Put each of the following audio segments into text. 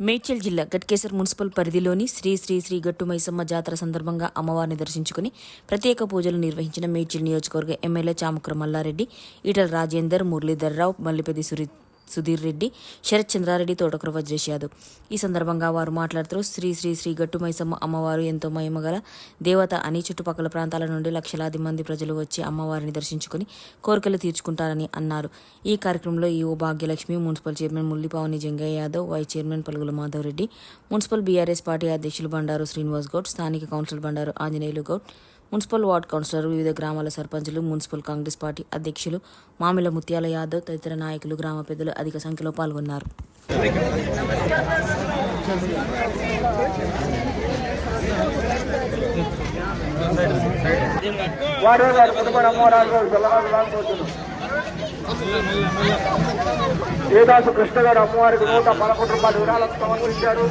మేడ్చల్ జిల్లా గట్కేసర్ మున్సిపల్ పరిధిలోని శ్రీ శ్రీ శ్రీ గట్టు మైసమ్మ జాతర సందర్భంగా అమ్మవారిని దర్శించుకుని ప్రత్యేక పూజలు నిర్వహించిన మేడ్చల్ నియోజకవర్గ ఎమ్మెల్యే చాముక్ర మల్లారెడ్డి ఈటల రాజేందర్ మురళీధర్ రావు మల్లిపెద్ది సురి సుధీర్ రెడ్డి శరత్ చంద్రారెడ్డి తోటకూర వజ్రేష్ యాదవ్. ఈ సందర్భంగా వారు మాట్లాడుతూ శ్రీ శ్రీ శ్రీ గట్టు మైసమ్మ అమ్మవారు ఎంతో మహిమగల దేవత అని చుట్టుపక్కల ప్రాంతాల నుండి లక్షలాది మంది ప్రజలు వచ్చి అమ్మవారిని దర్శించుకుని కోరికలు తీర్చుకుంటారని అన్నారు. ఈ కార్యక్రమంలో EO Bhagyalakshmi municipal chairman Mullipavani Jangaiah Yadav vice chairman Palugula Madhav Reddy municipal BRS party అధ్యక్షులు బండారు శ్రీనివాస్ గౌడ్ స్థానిక council Bandaru Anjaneyulu Goud municipal ward councillor వివిధ గ్రామాల సర్పంచులు మున్సిపల్ కాంగ్రెస్ పార్టీ అధ్యక్షులు మామిల ముత్యాల యాదవ్ తదితర నాయకులు గ్రామ పెద్దలు అధిక సంఖ్యలో పాల్గొన్నారు. వారు దేదాసు కృష్ణ గారు అమ్మవారికి నూట పదకొండు రూపాయలు విరాళం సమర్పించారు.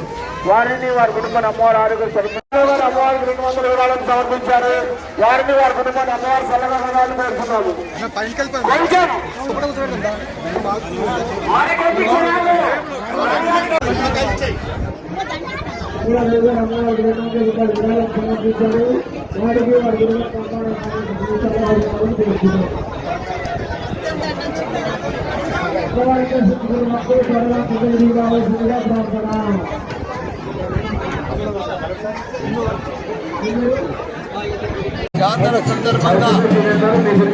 వారిని వారి కుటుంబాన్ని అమ్మవారి ఆరోగ్య గారు అమ్మవారికి రెండు వందల విరాళం సమర్పించారు. వారిని వారి కుటుంబాన్ని అమ్మవారి కోరుతున్నాము కొంచెం. అమ్మవారికి రెండు వందల రూపాయలు విరాళం సమర్పించారు వారికి వారి కుటుంబాన్ని జాతర సందర్భంగా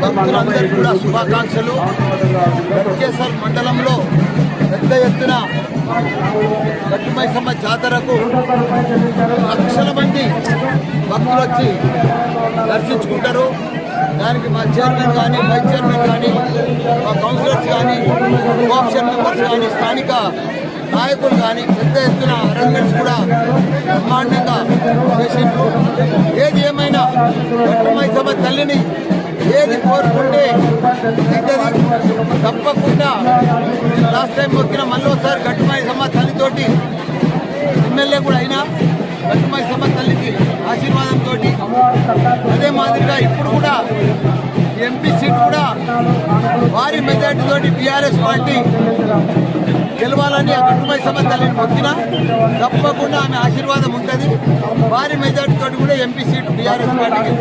భక్తులందరికీ కూడా శుభాకాంక్షలు. వెంకటేశ్వర మండలంలో పెద్ద ఎత్తున గట్టుమైసమ్మ జాతరకు లక్షల మంది భక్తులు వచ్చి దర్శించుకుంటారు. దానికి మా చైర్మన్ కానీ వైస్ చైర్మన్ కానీ కానీ కోఆప్షన్ మెంబర్స్ కానీ స్థానిక నాయకులు కానీ పెద్ద ఎత్తున అరేంజ్మెంట్స్ కూడా బ్రహ్మాండంగా చేసిండ్రు. ఏది ఏమైనా సభ తల్లిని ఏది కోరుకుంటే అవుతుంది తప్పకుండా లాస్ట్ టైం మొక్కిన మళ్ళీ ఒకసారి గట్టుమైసమ్మ తల్లితోటి ఎమ్మెల్యే కూడా అయినా గట్టుమైసమ్మ తల్లికి ఆశీర్వాదంతో అదే మాదిరిగా ఇప్పుడు కూడా ఎంపీ సీట్ కూడా భారీ మెజార్టీ తోటి బీఆర్ఎస్ పార్టీ గెలవాలని ఆ గట్టుమైసమ్మ తల్లిని మొక్కిన తప్పకుండా ఆమె ఆశీర్వాదం ఉంటుంది. భారీ మెజార్టీ తోటి కూడా ఎంపీ సీటు బీఆర్ఎస్ పార్టీకి.